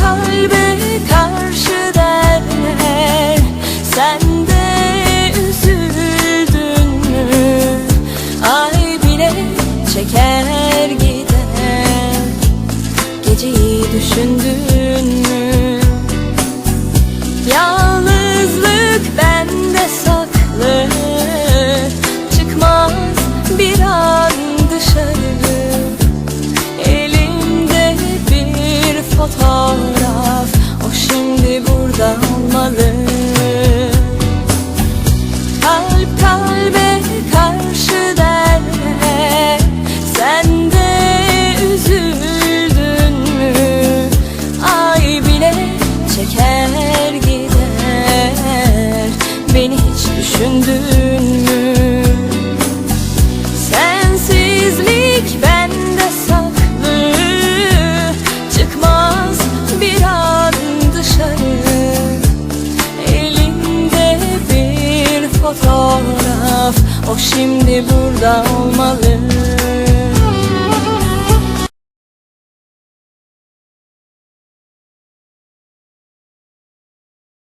kalbe karşı derler üzüldün? Ay bile çeker gider. Geceyi düşündün? Yalnızlık bende saklı. Çıkmaz bir an dışarı. Fotoğraf düşündün mü? Sensizlik bende saklı. Çıkmaz bir an dışarı. Elimde bir fotoğraf. O şimdi burada olmalı